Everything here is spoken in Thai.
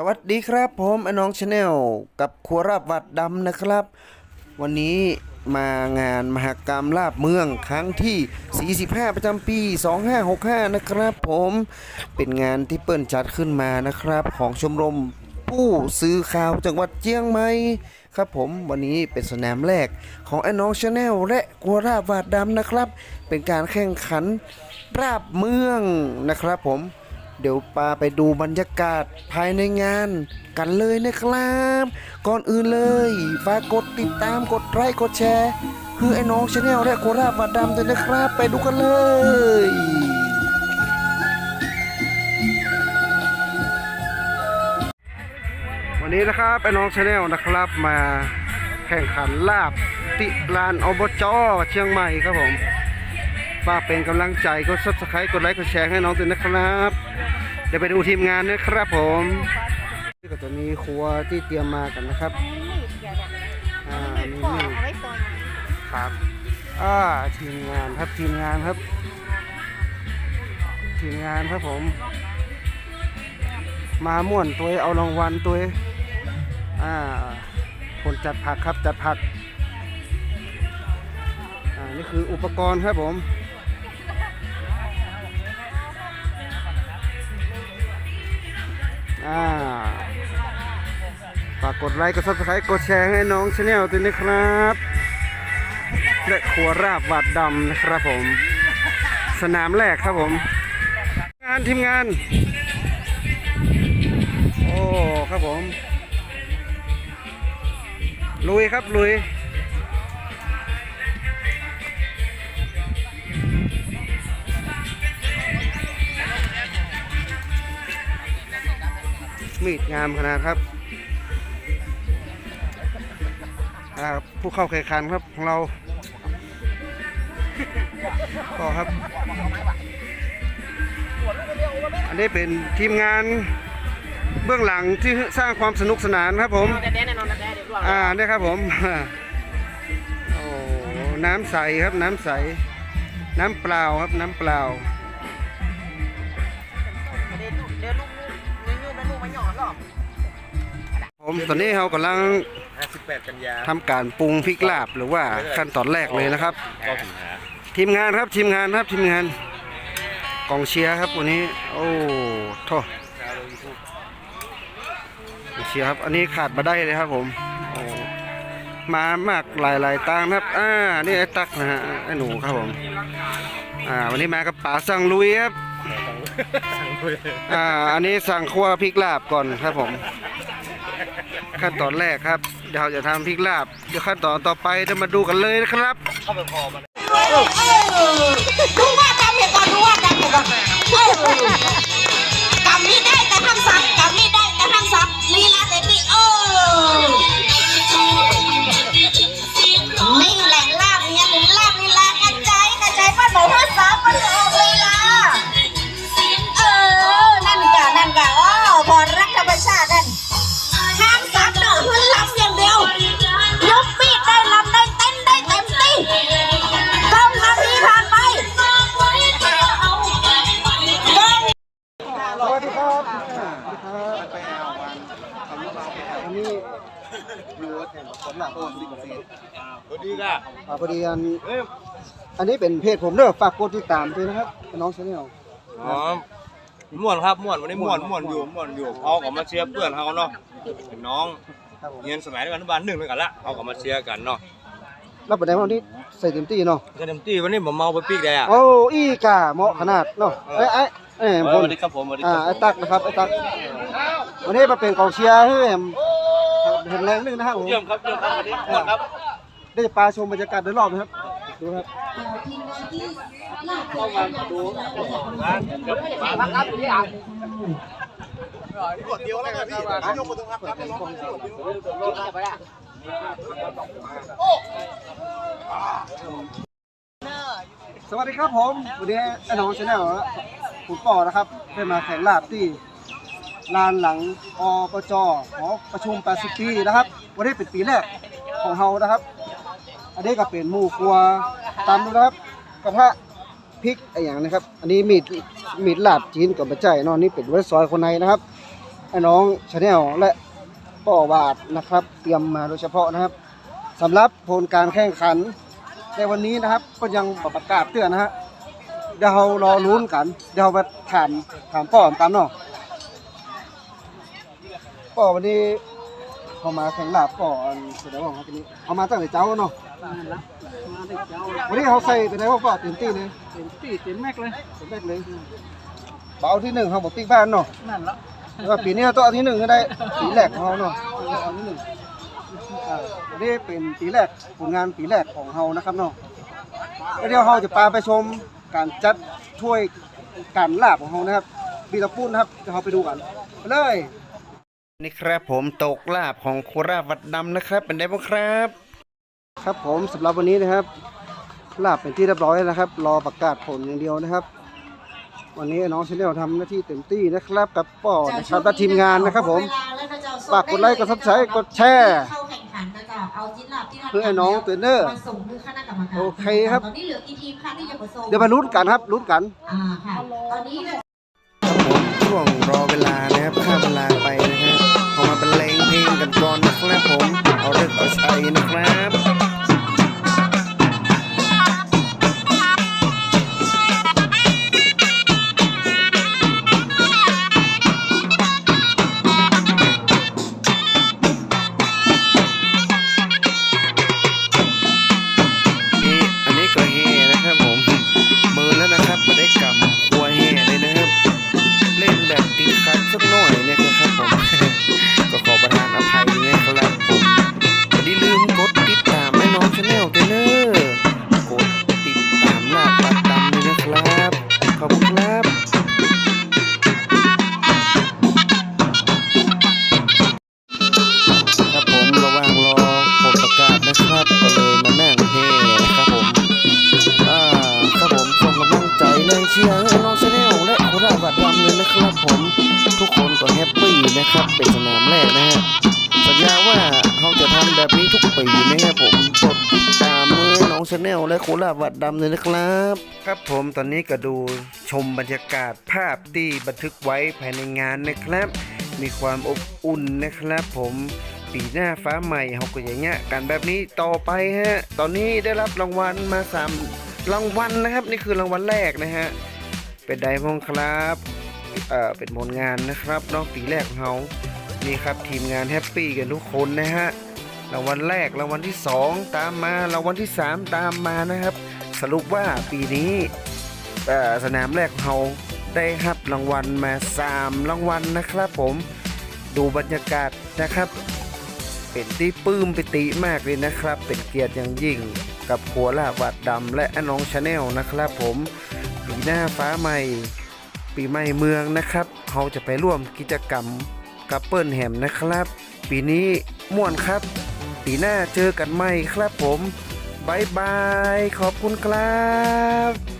สวัสดีครับผมไอ้น้องชาแนลกับครัวราบวัดดำนะครับ วันนี้มางานมหกรรมลาบเมืองครั้งที่ 45 ประจำปี 2565 นะครับผมเป็นงานที่เปิ้นจัดขึ้นมานะครับ ของชมรมผู้ซื้อข่าวจังหวัดเจียงใหม่ครับผมวันนี้เป็นสนามแรกของไอ้น้องชาแนลและครัวราบวัดดำนะครับ เป็นการแข่งขันราบเมืองนะครับผม เดี๋ยวปาไปดูบรรยากาศภายในงานกันเลยนะครับ ก่อนอื่นเลยฝากกดติดตามกดไลค์กดแชร์ คือไอ้น้องชาแนลและโคราชมาดำด้วยนะครับ ไปดูกันเลยวันนี้นะครับไอ้น้องชาแนลนะครับมาแข่งขันลาบติลานอบจเชียงใหม่ครับผม ฝากเป็นกำลังใจกดซับสไครต์กดไลค์กดแชร์ให้น้องด้วยนะครับ เดี๋ยวไปดูทีมงานนะครับผมนี่ก็จะมีครัวที่เตรียมมากันนะครับอ่ามีก็มีดเอาไว้ซอยครับอ่าทีมงานครับทีมงานครับ ทีมงานครับผม มาม่วนตัวเอารางวัลตัวอ่าคนจัดผักครับจัดผัก อ่า นี่คืออุปกรณ์ครับผม อ่าฝากกดไลค์กดซับสไครต์กดแชร์ให้น้องชาแนลด้วยนะครับและครัวราบวัดดำนะครับผม สนามแรกครับผม งานทีมงาน โอ้ ครับผม ลุยครับลุย มีดงามขนาดครับอ่าผู้เข้าแข่งขันครับของเราก็ครับ อันนี้เป็นทีมงานเบื้องหลังที่สร้างความสนุกสนานครับผมแดดแน่นอนแดดเดี๋ยวร่วงอ่าเนี่ยครับผมโอ้น้ำใสครับน้ำใส น้ำเปล่าครับน้ำเปล่า ผมตอนนี้เรากำลัง58กันยาทำการปรุงพริกลาบหรือว่าขั้นตอนแรกเลยนะครับ ก็สิงหาทีมงานครับทีมงานครับทีมงานกองเชียร์ครับวันนี้ โอ้โทษกองเชียร์ครับ อันนี้ขาดมาได้เลยครับผมโอ้มามากหลายหลายๆตางครับอ่านี่ไอ้ตักนะฮะไอ้หนูครับผมอ่าวันนี้มากับป๋าสั่งลุยครับอ่าอันนี้สั่งคั่วพริกลาบก่อนครับผม ขั้นตอนแรกครับเดี๋ยวเราจะทำพริกลาบเดี๋ยวขั้นตอนต่อไปจะมาดูกันเลยนะครับดูว่าทำ อ่าพอดีอันอันนี้เป็นเพจผมเด้อฝากกดติดตามด้วยนะครับ น้องชาแนล อ๋อม่วนครับม่วนวันนี้ม่วนม่วนอยู่ม่วนอยู่เขาก็มาเชียร์เพื่อนเขาเนาะเป็นน้องครับผมเรียนสมัยอนุบาลหนึ่งด้วยกันละเขาก็มาเชียร์กันเนาะแล้วประเด็นวันนี้ใส่เต็มที่เนาะก็เต็มที่วันนี้ผมเมาไปปีกได้อะโอ้อีกาเหมาะขนาดเนาะไอ้ไอ้ไอ้แหมสพลวัสดีครับผมสวัสดีอ่าครับไอ้ตักนะครับไอ้ตักวันนี้มาเป็นกองเชียร์ให้แหมเห็นแรงนึงนะครับผม เยี่ยมครับเยี่ยมครับวันนี้ม่วนครับ ได้ปลาชมบรรยากาศโดยรอบนะครับ ดูครับเข้ามาดูร้านกับร้านครับสวัสดีครับผมวันนี้ไอ้น้องชาแนลคุณป่อนะครับได้มาแข่งลาบที่ลานหลังอปจหอประชุม 80 ปีนะครับ วันนี้เป็นปีแรกของเฮานะครับ อันนี้ก็เป็นหมูครัวตามดูนะครับ กระทะพริกอะไรอย่างนะครับ อันนี้มีดมีดลาบจีนกับมะใจนอะนี่เป็นไว้ซอยคนในนะครับไอ้น้องชาแนลและป้อบาทนะครับ เตรียมมาโดยเฉพาะนะครับสำหรับผลการแข่งขันในวันนี้นะครับ ก็ยังประกาศเตือนนะฮะเดี๋ยวเรารอลุ้นกัน เดี๋ยวเราไปถามถามป้อตามเนาะป้อวันนี้ เขามาแข่งลาบป้ออันแสดงว่าเขาเป็นนี้เขามาตั้งแต่เจ้าเนาะวันนี้เขาใส่เป็นไงว่าป้อเต็มที่เลยเต็มที่เต็มแม็กเลยเต็มแรกเลยเบาที่หนึ่งเขาบอกติ๊กบ้านเนาะนั่นละแต่ว่าปีนี้เราต้องเอาที่หนึ่งก็ได้ปีแรกของเราเนาะเอาที่หนึ่งอ่าอันนี้เป็นปีแรกผลงานปีแรกของเรานะครับเนาะแล้วเดี๋ยวเราจะพาไปชมการจัดถ้วยการลาบของเรานะครับปีตะปูนนะครับเดี๋ยวเราไปดูกันไปเลย นี่ครับผมตกลาบของโคราชวัดดำนะครับ เป็นไงบ้างครับ ครับผมสำหรับวันนี้นะครับ ลาบเป็นที่เรียบร้อยแล้วนะครับ รอประกาศผลอย่างเดียวนะครับ วันนี้น้องชาแนลทำหน้าที่เต็มที่นะครับกับป่อนะครับและทีมงานนะครับ ผมฝากกดไลค์กด Subscribe กดแชร์เข้าแข่งขันนะจ๊ะเอาจิ้นหลับที่เพื่อให้น้องเทรนเนอร์มาส่งมือคณะกรรมการโอเคครับตอนนี้เหลือกี่ทีมคะที่จะมาส่งเดี๋ยวมาลุ้นกันครับลุ้นกันอ่าค่ะตอนนี้เหลือผมช่วงรอเวลานะครับข้ามเวลาไปนะ กันก่อนนะครับผมเอาเลิกเอา ลังใจแรงเชียร์ให้น้องชาแนลและโคราชบัดดำเลยนะครับผม ทุกคนก็แฮปปี้นะครับ เป็นสนามแรกนะฮะสัญญาว่าเขาจะทำแบบนี้ทุกปีนะครับผมกดติดตามมือน้องชาแนลและโคราชบัดดำเลยนะครับ ครับผมตอนนี้ก็ดูชมบรรยากาศภาพที่บันทึกไว้ภายในงานนะครับ มีความอบอุ่นนะครับ ผมปีหน้าฟ้าใหม่เขาก็อย่างเงี้ยกันแบบนี้ต่อไปฮะ ตอนนี้ได้รับรางวัลมาสาม รางวัลนะครับ นี่คือรางวัลแรกนะฮะ เป็นไดมองครับ เอ่อ เป็นผลงานนะครับนองปีแรกของเขานี่ครับทีมงานแฮปปี้กันทุกคนนะฮะ รางวัลแรก รางวัลที่สองตามมา รางวัลที่สามตามมานะครับ สรุปว่าปีนี้เอ่อสนามแรกของเราได้รับรางวัลมาสามรางวัลนะครับผม ดูบรรยากาศนะครับ เป็นที่ปลื้มปิติมากเลยนะครับ เป็นเกียรติอย่างยิ่ง กับหัวลาบวัดดำและน้องชาแนลนะครับผมปีหน้าฟ้าใหม่ปีใหม่เมืองนะครับเขาจะไปร่วมกิจกรรมกับเปิ้ลแหมนะครับ ปีนี้ม่วนครับ ปีหน้าเจอกันใหม่ครับผมบายบาย ขอบคุณครับ